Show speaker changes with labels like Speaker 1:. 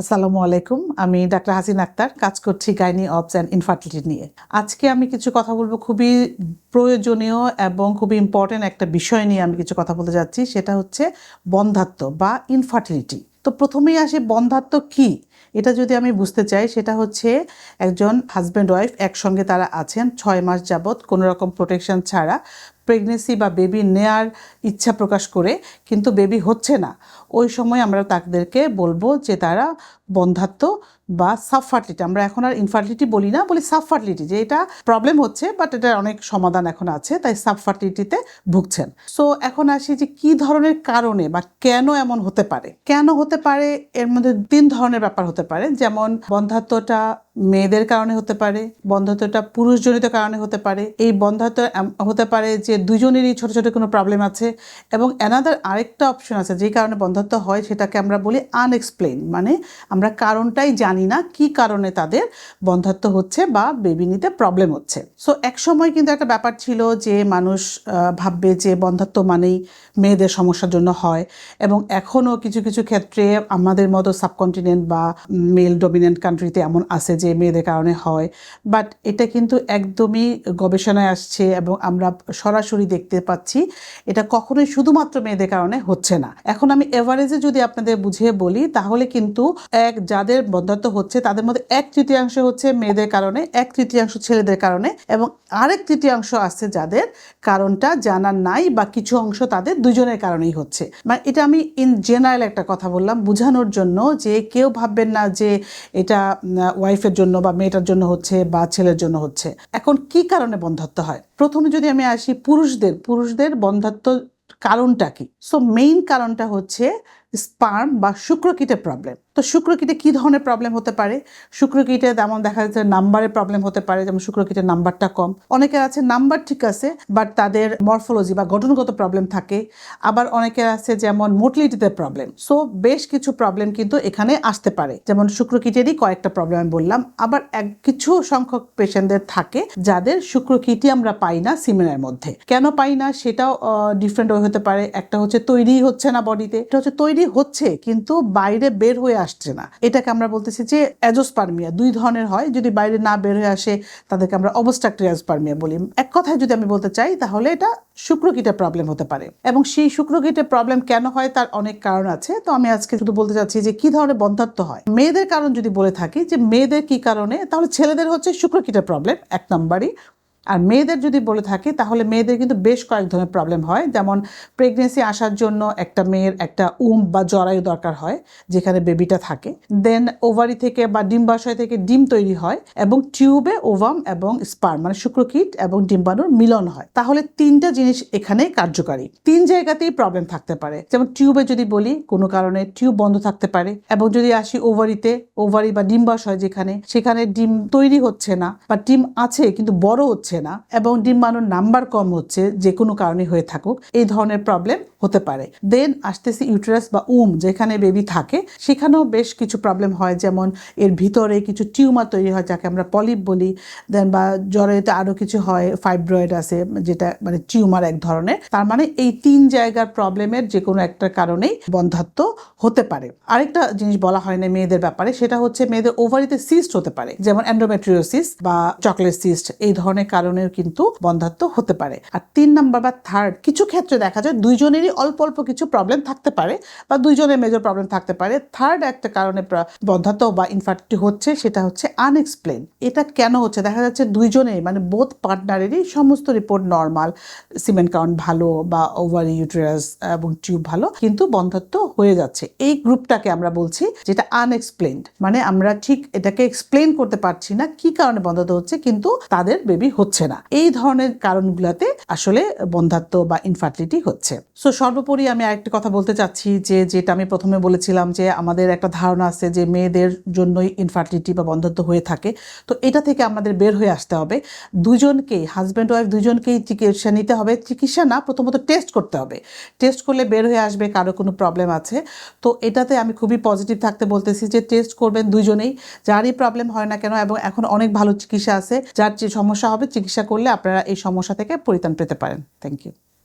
Speaker 1: আসসালামু আলাইকুম। আমি ডাক্তার হাসিন আক্তার, কাজ করছি গাইনি, অবস অ্যান্ড ইনফার্টিলিটি নিয়ে। আজকে আমি কিছু কথা বলব খুবই প্রয়োজনীয় এবং খুবই ইম্পর্টেন্ট একটা বিষয় নিয়ে আমি কিছু কথা বলতে যাচ্ছি, সেটা হচ্ছে বন্ধাত্ব বা ইনফার্টিলিটি। তো প্রথমেই আসে, বন্ধাত্ম কি? এটা যদি আমি বুঝতে চাই, সেটা হচ্ছে একজন হাজব্যান্ড ওয়াইফ একসঙ্গে তারা আছেন ছয় মাস যাবৎ, কোনো রকম প্রোটেকশন ছাড়া। প্রেগনেন্সি বা বেবি নেয়ার ইচ্ছা প্রকাশ করে, কিন্তু বেবি হচ্ছে না। ওই সময় আমরা তাদেরকে বলব যে তারা বন্ধাত্ব বা সাবফার্টিলিটি আমরা এখন আর ইনফার্টিলিটি বলি না, বলি সাবফার্টিলিটি যে এটা প্রবলেম হচ্ছে বাট এটার অনেক সমাধান এখন আছে, তাই সাবফার্টিলিটিতে ভুগছেন। সো এখন আসি যে কি ধরনের কারণে বা কেন এমন হতে পারে? কেন হতে পারে? এর মধ্যে তিন ধরনের ব্যাপার হতে পারে, যেমন বন্ধাত্বটা মেয়েদের কারণে হতে পারে বন্ধাত্বটা পুরুষজনিত কারণে হতে পারে, এই বন্ধাত্ব এম- হতে পারে যে দুজনেরই ছোট ছোট কোনো প্রবলেম আছে, এবং অ্যানাদার আরেকটা অপশন আছে যে কারণে বন্ধাত্ব হয়, সেটাকে আমরা বলি আনএক্সপ্লেন মানে আমরা কারণটাই জানি না কি কারণে তাদের বন্ধাত্ব হচ্ছে বা বেবি নিতে প্রবলেম হচ্ছে। সো এক সময় কিন্তু একটা ব্যাপার ছিল যে মানুষ ভাববে যে বন্ধাত্ব মানেই মেয়েদের সমস্যার জন্য হয় এবং এখনও কিছু কিছু ক্ষেত্রে আমাদের মতো সাবকন্টিনেন্ট বা মেল ডমিনেন্ট কান্ট্রিতে এমন আছে যে মেয়েদের কারণে হয়। বাট এটা কিন্তু একদমই গবেষণায় আসছে এবং আমরা সরাসরি দেখতে পাচ্ছি এটা কখনোই শুধুমাত্র মেয়েদের কারণে হচ্ছে না। এখন আমি এভারেজে যদি আপনাদের বুঝিয়ে বলি, তাহলে কিন্তু এক, যাদের বন্ধাত্ব হচ্ছে তাদের মধ্যে এক তৃতীয়াংশ হচ্ছে মেয়েদের কারণে, এক তৃতীয়াংশ ছেলেদের কারণে এবং আরেক তৃতীয়াংশ আছে যাদের কারণটা জানার নাই বা কিছু অংশ তাদের দুজনের কারণেই হচ্ছে। মানে এটা আমি ইন জেনারেল একটা কথা বললাম বোঝানোর জন্য যে কেউ ভাববেন না যে এটা ওয়াইফের জন্য বা মেয়েটার জন্য হচ্ছে বা ছেলের জন্য হচ্ছে। এখন কি কারণে বন্ধাত্ব হয়? প্রথমে যদি আমি আসি পুরুষদের পুরুষদের বন্ধাত্ব কারণটা কি? সো মেইন কারণটা হচ্ছে স্পার্ম বা শুক্রকীটের প্রবলেম তো শুক্রকীটে কি ধরনের প্রবলেম হতে পারে? শুক্রকীটে যেমন দেখা যাচ্ছে নাম্বারের প্রবলেম হতে পারে, যেমন শুক্রকীটের নাম্বারটা কম। অনেকে আছে নাম্বার ঠিক আছে বাট তাদের মরফোলজি বা গঠনগত প্রবলেম থাকে। আবার অনেকে আছে যেমন মোটিলিটিতে প্রবলেম সো বেশ কিছু প্রবলেম কিন্তু এখানে আসতে পারে। যেমন শুক্রকীটেরই কয়েকটা প্রবলেম আমি বললাম। আবার এক কিছু সংখ্যক পেশেন্টদের থাকে যাদের শুক্রকীটই আমরা পাই না সিমেনের মধ্যে। কেন পাই না? সেটাও ডিফারেন্ট হতে পারে। একটা হচ্ছে তৈরি হচ্ছে না বডিতে এটা হচ্ছে তৈরি হচ্ছে, কিন্তু বাইরে বের হয়ে আসছে না। এটাকে আমরা বলতেছি যে অ্যাজোস্পার্মিয়া। দুই ধরনের হয়। যদি বাইরে না বের হয়ে আসে, তাদেরকে আমরা অবস্ট্রাক্টিভ অ্যাজোস্পার্মিয়া বলি। এক কথায় যদি আমি বলতে চাই, তাহলে এটা শুক্রকীটের প্রবলেম হতে পারে। এবং সেই শুক্রকীটের প্রবলেম কেন হয়, তার অনেক কারণ আছে। তো আমি আজকে শুধু বলতে চাচ্ছি যে কি ধরনের বন্ধাত্ব হয়? মেয়েদের কারণ যদি বলে থাকি, যে মেয়েদের কি কারণে, তাহলে ছেলেদের হচ্ছে শুক্রকীটের প্রবলেম এক নম্বরই। আর মেয়েদের যদি বলে থাকে, তাহলে মেয়েদের কিন্তু বেশ কয়েক ধরনের প্রবলেম হয়। যেমন প্রেগনেন্সি আসার জন্য একটা মেয়ের একটা উম বা জরায়ু দরকার হয়, যেখানে বেবিটা থাকে। দেন ওভারি থেকে বা ডিম্বাশয় থেকে ডিম তৈরি হয় এবং টিউবে ওভাম এবং স্পার মানে শুক্রকিট এবং ডিম্বাণুর মিলন হয়। তাহলে তিনটা জিনিস এখানে কার্যকারী। তিন জায়গাতেই প্রবলেম থাকতে পারে। যেমন টিউবে যদি বলি, কোনো কারণে টিউব বন্ধ থাকতে পারে এবং যদি আসি ওভারিতে ওভারি বা ডিম্বাশয় যেখানে, সেখানে ডিম তৈরি হচ্ছে না বা ডিম আছে কিন্তু বড় হচ্ছে না এবং ডিম্বাণুর নাম্বার কম হচ্ছে, যে কোনো কারণে হয়ে থাকুক, এই ধরনের প্রবলেম হতে পারে। দেন আসতেছে ইউটেরাস বা উম, যেখানে বেবি থাকে, সেখানেও বেশ কিছু প্রবলেম হয়। যেমন এর ভিতরে কিছু টিউমার তৈরি হয়, যাকে আমরা পলিপ বলি। দেন বা জ্বরেতে আরও কিছু হয় ফাইব্রয়েড আছে, যেটা মানে টিউমার এক ধরনের। তার মানে এই তিন জায়গার প্রবলেমের যে কোনো একটা কারণেই বন্ধাত্ম হতে পারে। আরেকটা জিনিস বলা হয় না মেয়েদের ব্যাপারে, সেটা হচ্ছে মেয়েদের ওভারিতে সিস্ট হতে পারে। যেমন অ্যান্ডোমেট্রিওসিস বা চকলেট সিস্ট এই ধরনের কারণের কিন্তু বন্ধাত্ব হতে পারে। আর তিন নাম্বার বা থার্ড কিছু ক্ষেত্রে দেখা যায় দুইজনেরই অল্প অল্প কিছু প্রবলেম থাকতে পারে বা দুইজনের মেজর প্রবলেম থাকতে পারে। থার্ড একটা কারণে বন্ধাত্ব বা ইনফার্টিলিটি হচ্ছে সেটা হচ্ছে আনএক্সপ্লেন এটা কেন হচ্ছে? দেখা যাচ্ছে দুইজনেই মানে বোধ পার্টনারেরই সমস্ত রিপোর্ট নর্মাল সিমেন্ট কাউন্ট ভালো বা ওভার ইউটেরাস এবং টিউব ভালো, কিন্তু বন্ধাত্ব হয়ে যাচ্ছে। এই গ্রুপটাকে আমরা বলছি যেটা আনএক্সপ্লেনড মানে আমরা ঠিক এটাকে এক্সপ্লেন করতে পারছি না কি কারণে বন্ধাত্ব হচ্ছে, কিন্তু তাদের বেবি হচ্ছে। না। এই ধরনের কারণগুলোতে আসলে বন্ধাত্ব বা ইনফার্টিলিটি হচ্ছে। সো সর্বোপরি আমি আরেকটা কথা বলতে চাচ্ছি যে, যেটা আমি প্রথমে বলেছিলাম যে, আমাদের একটা ধারণা আছে যে, মেয়েদের জন্যই ইনফার্টিলিটি বা বন্ধাত্ব হয়ে থাকে। তো এটা থেকে আমাদের বের হয়ে আসতে হবে। দুজনকেই হাজব্যান্ড ওয়াইফ দুজনকেই চিকিৎসা নিতে হবে। চিকিৎসা না, প্রথমত টেস্ট করতে হবে। টেস্ট করলে বের হয়ে আসবে, কারও কোনো প্রবলেম আছে। তো এটাতে আমি খুবই পজিটিভ থাকতে বলতেছি যে টেস্ট করবেন দুজনেই। যারই প্রবলেম হয় না কেন, এবং এখন অনেক ভালো চিকিৎসা আছে, যার যে সমস্যা হবে চিকিৎসা করলে আপনারা এই সমস্যা থেকে পরিত্রাণ পেতে পারেন। Thank you